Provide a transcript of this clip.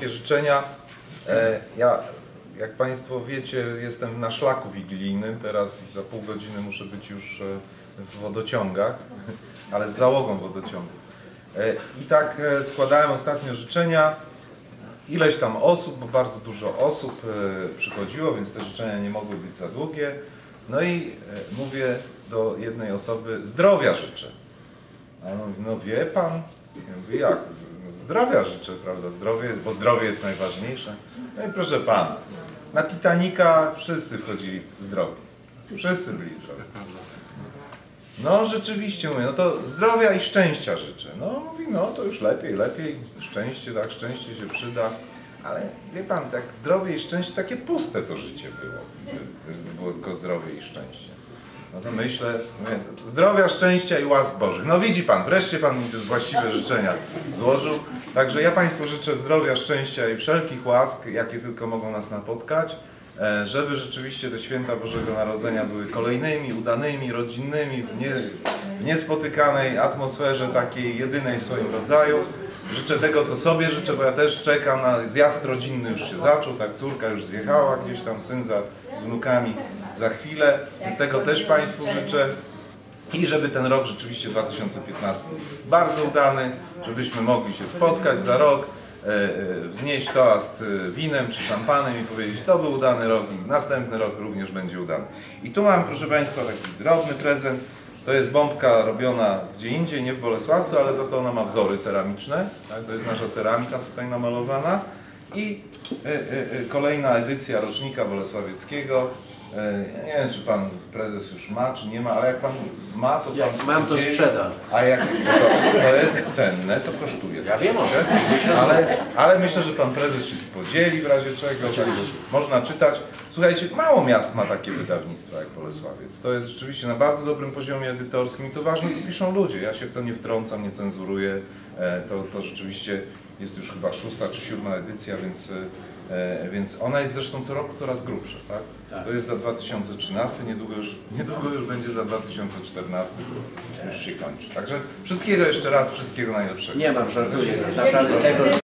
krótkie życzenia. E, Ja, jak Państwo wiecie, jestem na szlaku wigilijnym teraz i za pół godziny muszę być już e, w wodociągach, ale z załogą wodociągu. E, I tak składałem ostatnio życzenia. Ileś tam osób, bo bardzo dużo osób przychodziło, więc te życzenia nie mogły być za długie. No i mówię do jednej osoby, zdrowia życzę. A on mówi, no wie pan? Ja mówię, jak? Zdrowia życzę, prawda? Zdrowie jest, bo zdrowie jest najważniejsze. No i proszę pana, na Titanica wszyscy wchodzili zdrowi. Wszyscy byli zdrowi. No rzeczywiście mówię, no to zdrowia i szczęścia życzę. No mówi, no to już lepiej, lepiej. Szczęście, tak, szczęście się przyda. Ale wie pan, tak zdrowie i szczęście, takie puste to życie było. Było tylko zdrowie i szczęście. No to myślę, zdrowia, szczęścia i łask Bożych. No widzi Pan, wreszcie Pan mi właściwe życzenia złożył. Także ja Państwu życzę zdrowia, szczęścia i wszelkich łask, jakie tylko mogą nas napotkać, e, żeby rzeczywiście te święta Bożego Narodzenia były kolejnymi, udanymi, rodzinnymi, w, nie, w niespotykanej atmosferze takiej jedynej w swoim rodzaju. Życzę tego, co sobie życzę, bo ja też czekam na zjazd rodzinny już się zaczął, tak córka już zjechała gdzieś tam, syn za, z wnukami za chwilę. Z tego też Państwu życzę. I żeby ten rok rzeczywiście 2015 był bardzo udany, żebyśmy mogli się spotkać za rok, e, e, wznieść toast e, winem czy szampanem i powiedzieć, to był udany rok i następny rok również będzie udany. I tu mam, proszę Państwa, taki drobny prezent. To jest bombka robiona gdzie indziej, nie w Bolesławcu, ale za to ona ma wzory ceramiczne. Tak? To jest nasza ceramika tutaj namalowana. I e, e, e, kolejna edycja rocznika Bolesławieckiego. E, ja nie wiem, czy pan prezes już ma, czy nie ma, ale jak pan ma, to pan Jak mam, to sprzedam. A jak to, to jest cenne, to kosztuje. Ja wiem ale, ale myślę, że pan prezes się podzieli w razie czego. Tak, można czytać. Słuchajcie, mało miast ma takie wydawnictwa jak Bolesławiec. To jest rzeczywiście na bardzo dobrym poziomie edytorskim i co ważne, to piszą ludzie. Ja się w to nie wtrącam, nie cenzuruję. E, To, to rzeczywiście jest już chyba szósta czy siódma edycja, więc, e, więc ona jest zresztą co roku coraz grubsza. Tak? To jest za 2013, niedługo już, niedługo już będzie za 2014, bo już się kończy. Także wszystkiego jeszcze raz, wszystkiego najlepszego. Nie mam, żartuję. Naprawdę tego